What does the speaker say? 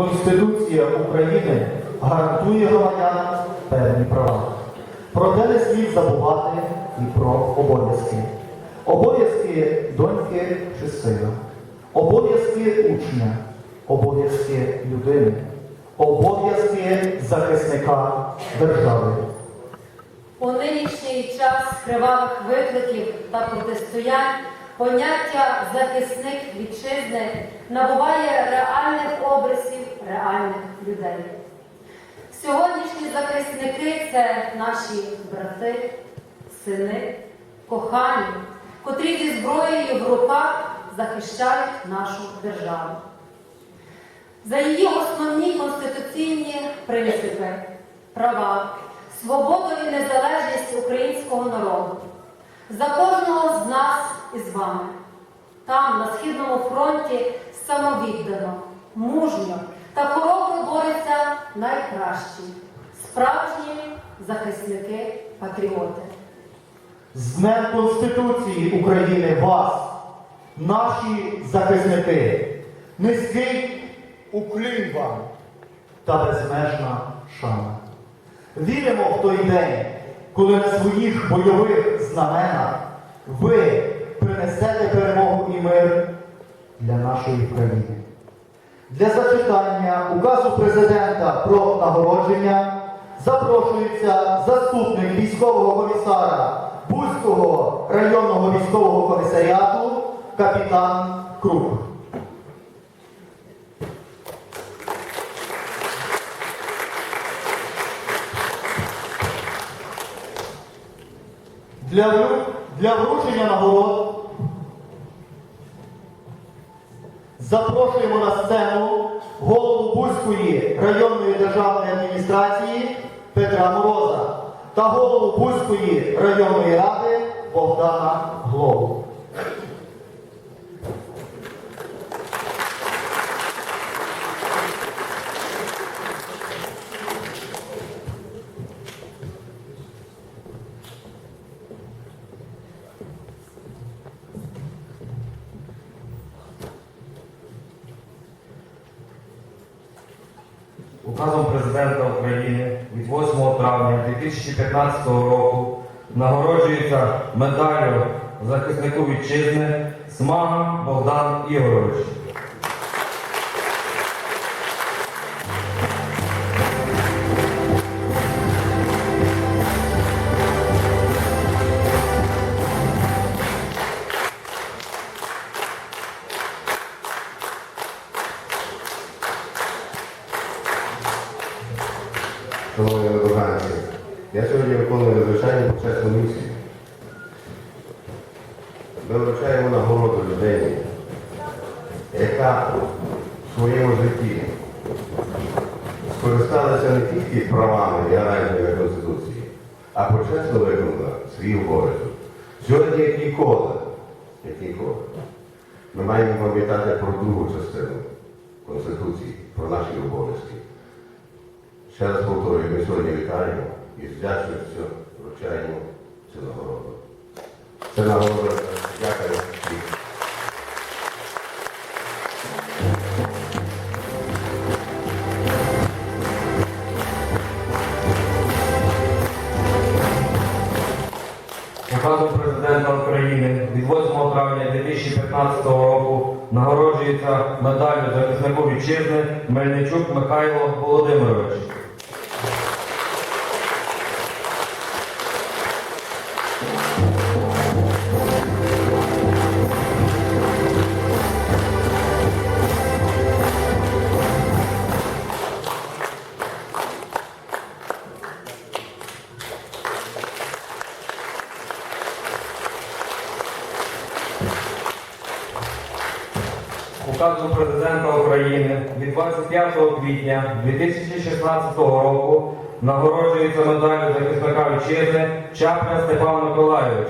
Конституція України гарантує громадянам певні права. Проте не слід забувати і про обов'язки. Обов'язки доньки чи сина, обов'язки учня, обов'язки людини, обов'язки захисника держави. У нинішній час кривавих викликів та протистоянь поняття захисник вітчизни набуває реальних образів реальних людей. Сьогоднішні захисники це наші брати, сини, кохані, котрі зі зброєю в руках захищають нашу державу. За її основні конституційні принципи, права, свободу і незалежність українського народу, за кожного з нас і з вами, там, на Східному фронті, самовіддано, мужньо та хоробро борються найкращі, справжні захисники патріоти. З Днем Конституції України вас, наші захисники, низький уклін вам та безмежна шана. Віримо в той день, коли на своїх бойових знаменах ви принесете перемогу і мир для нашої країни. Для зачитання указу президента про нагородження запрошується заступник військового комісара Бузького районного військового комісаріату капітан Круг. Для, для вручення нагород Запрошуємо на сцену голову Бузької районної державної адміністрації Петра Мороза та голову Бузької районної ради Богдана Глову. Указом Президента України від 8 травня 2015 року нагороджується медаллю захиснику вітчизни Смага Богдан Ігорович. Шановні виборганці, я сьогодні виконую надзвичайну почесну місію. Ми вручаємо нагороду людині, яка в своєму житті скористалася не тільки правами і гарантіями Конституції, а почесно виконала свій обов'язок. Сьогодні, як ніколи, як ніколи, ми маємо пам'ятати про другу частину Конституції, про наші обов'язки. Ще раз повторюю, ми сьогодні вітаємо і з вдячністю вручаємо цю нагороду. Це нагорода дякую всім. Указом Президента України від 8 травня 2015 року нагороджується медаллю захиснику вітчизни Мельничук Михайло Володимирович. Указом Президента України від 25 квітня 2016 року нагороджується медаллю захисника вітчизни Чапля Степан Миколайович.